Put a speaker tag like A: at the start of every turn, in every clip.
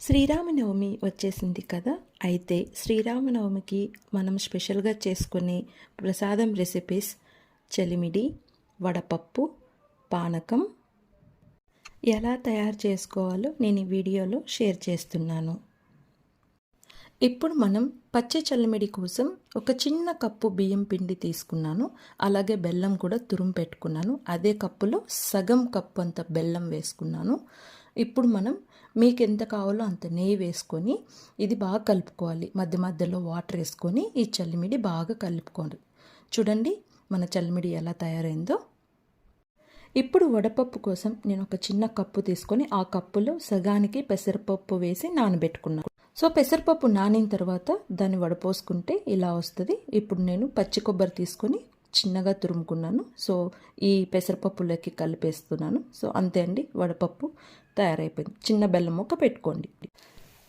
A: శ్రీరామనవమి వచ్చేసింది కదా? అయితే శ్రీరామనవమికి మనం స్పెషల్గా చేసుకునే ప్రసాదం రెసిపీస్ చలిమిడి వడపప్పు పానకం ఎలా తయారు చేసుకోవాలో నేను ఈ వీడియోలో షేర్ చేస్తున్నాను. ఇప్పుడు మనం పచ్చి చల్లమిడి కోసం ఒక చిన్న కప్పు బియ్యం పిండి తీసుకున్నాను. అలాగే బెల్లం కూడా తురుము పెట్టుకున్నాను. అదే కప్పులో సగం కప్పు అంత బెల్లం వేసుకున్నాను. ఇప్పుడు మనం మీకు ఎంత కావాలో అంత నెయ్యి వేసుకొని ఇది బాగా కలుపుకోవాలి. మధ్య మధ్యలో వాటర్ వేసుకొని ఈ చల్లిమిడి బాగా కలుపుకోండి. చూడండి మన చల్లిమిడి ఎలా తయారైందో. ఇప్పుడు వడపప్పు కోసం నేను ఒక చిన్న కప్పు తీసుకొని ఆ కప్పులో సగానికి పెసరపప్పు వేసి నానబెట్టుకున్నాను. సో పెసరపప్పు నానిన తర్వాత దాన్ని వడపోసుకుంటే ఇలా వస్తుంది. ఇప్పుడు నేను పచ్చి కొబ్బరి తీసుకొని చిన్నగా తురుముకున్నాను. సో ఈ పెసరపప్పులోకి కలిపేస్తున్నాను. సో అంతే అండి వడపప్పు తయారైపోయింది. చిన్న బెల్లం ముక్క పెట్టుకోండి.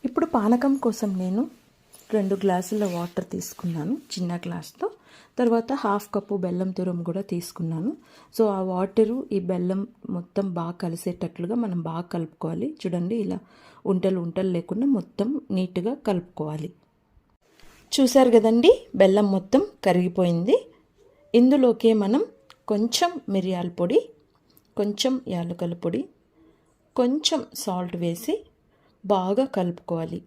A: ఇప్పుడు పానకం కోసం నేను రెండు గ్లాసుల వాటర్ తీసుకున్నాను చిన్న గ్లాస్తో. తర్వాత హాఫ్ కప్పు బెల్లం తురుము కూడా తీసుకున్నాను. సో ఆ వాటరు ఈ బెల్లం మొత్తం బాగా కలిసేటట్లుగా మనం బాగా కలుపుకోవాలి. చూడండి ఇలా ఉంటలు ఉంటలు లేకుండా మొత్తం నీట్గా కలుపుకోవాలి. చూసారు కదండి బెల్లం మొత్తం కరిగిపోయింది. ఇందులోకి మనం కొంచెం మిరియాల పొడి కొంచెం యాలకల పొడి కొంచెం సాల్ట్ వేసి బాగా కలుపుకోవాలి.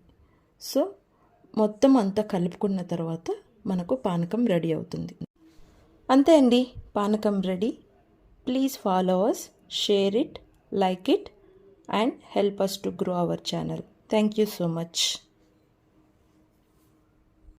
A: సో మొత్తం అంతా కలుపుకున్న తర్వాత మనకు పానకం రెడీ అవుతుంది. అంతే అండి పానకం ready. Please follow us share it like it and help us to grow our channel thank you so much